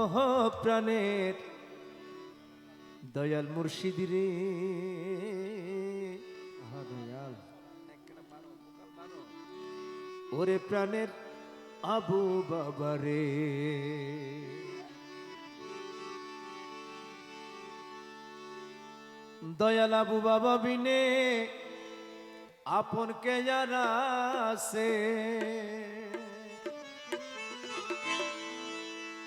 ওহ প্রাণের দয়াল মুর্শিদ দয়াল। ওরে প্রাণের আবু বাবা রে। দয়াল আবু বাবা বিনে আপন কে যারা আছে?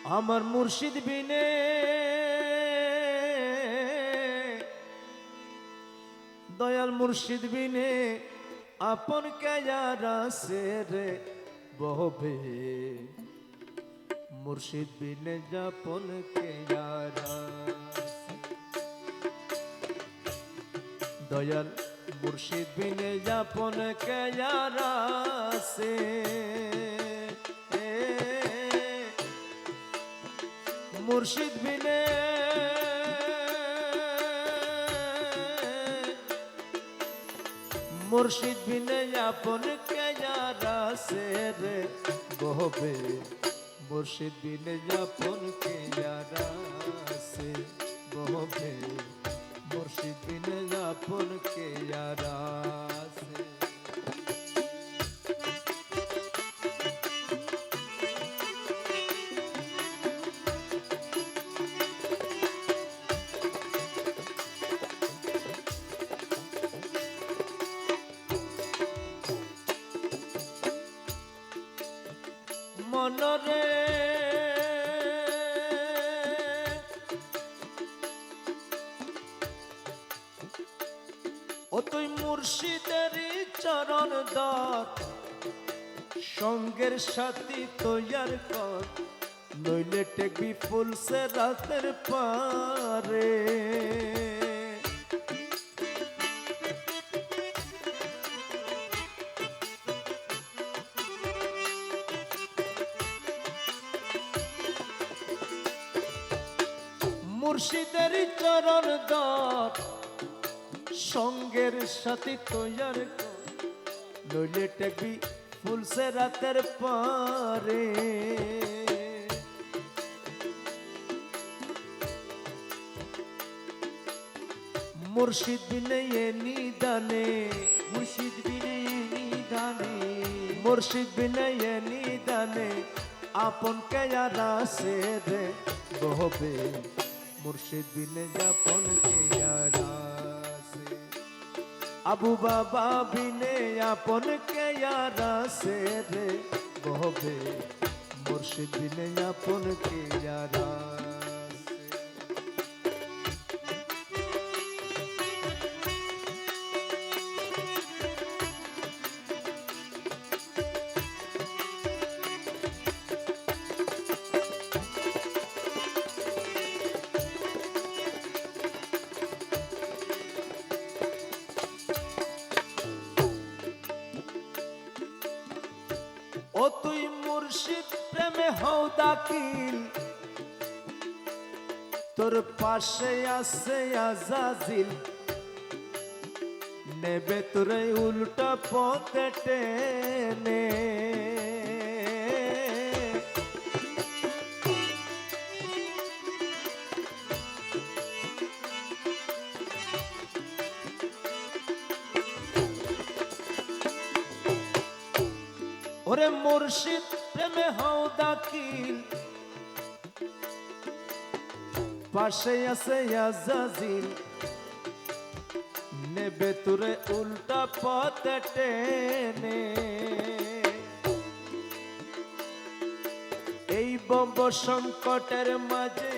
আমার মুর্শিদ বিনে দয়াল মুর্শিদ বিনে আপন কে যারা আছে রে বহবে মুর্শিদ বিনে যাপন কে যারা আছে। দয়াল মুর্শিদ বিনে যাপন কে যারা মুর্শিদ বিনে মুর্শিদ বিনে আপন কে যারা সে রে বহবে। মুর্শিদ বিনে আপন কে যারা সে বহবে। মুর্শিদ বিনে আপন কে সে মনরে। ও তুই মুর্শিদের চরণ দর, সঙ্গের সাথী তৈয়ার কর, নইলে টেকবি ফুলসে রাতের পারে। মুর্শিদের চরণ দর, সঙ্গের সাথী তৈয়ার নইলে টেকবি ফুলসে রাতের পরে। মুর্শিদ বিনে নিদানে, মুর্শিদ বিনে নিদানে, মুর্শিদ বিনে নিদানে, আপন কে সে রে বহবে? মুর্শিদ বিনে যাপন কে সে আবু বাবা বিনে আপন কে সে রে? বহবে মুর্শিদ বিনে আপন ও তুই মুর্শিদ, প্রেমে হও দাকিল তোর পাশে আছে আজাজিল। নেবে তোরে উল্টা পথে টেনে। ওরে মুর্শিদ, প্রেমে হও দাকিল পাশে আছে আজাজিল নেবে তুরে উল্টা পথ টেনে। এই বম্ব সংকটের মাঝে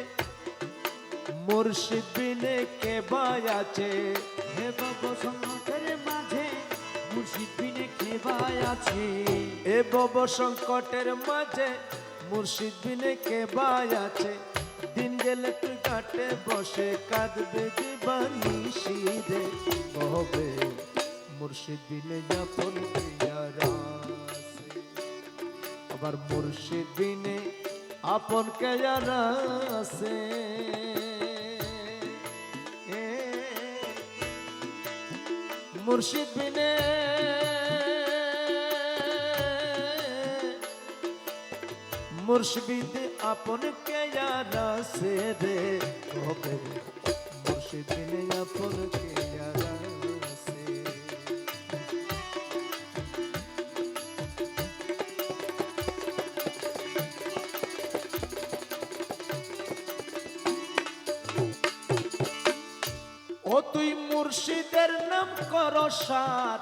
মুর্শিদ বিনে কে বায় আছে? হে বাবা সংকটের মাঝে মুর্শিদ বিনে খেবায় আছে এ বব সংকটের মাঝে মুর্শিদ বিনে কে আছে? দিন গেলে তুই কাটে বসে কাঁদবে দিবানি শিরে। বহবে মুর্শিদ বিনে যাপন প্রিয়ারা আবার মুর্শিদ বিনে আপন কে যারা আছে মুর্শিদ বিনে মুর্শিদ আপন কে আছে রে? মুর্শিদ বিনে ও তুই মুর্শিদের নাম কর সার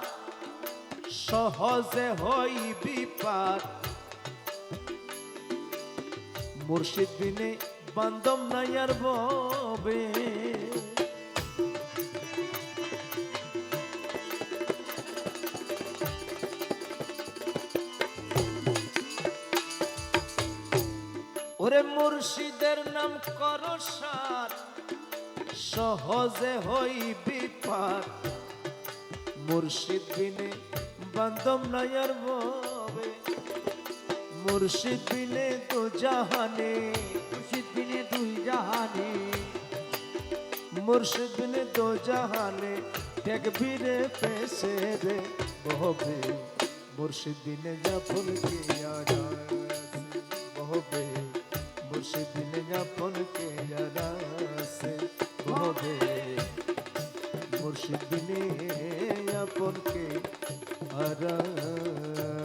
সহজে হইবি পার মুর্শিদ বিনে বান্দম নাই আর ববে। ওরে মুর্শিদের নাম কর সার সহজে হইবি পার মুর্শিদ বিনে বান্দম নায়ার ববে মুর্শিদ বিনে তো জাহানে মুর্শিদ বিনে দুই জাহানে। মুর্শিদ বিনে তো জাহানে দেখবিরে পেশে রে বহবে মুর্শিদ বিনে যাপন কে বহবে মুর্শিদ বিনে যাপন কে সে বহবে মুর্শিদ দিনে আপনকে আরাসে।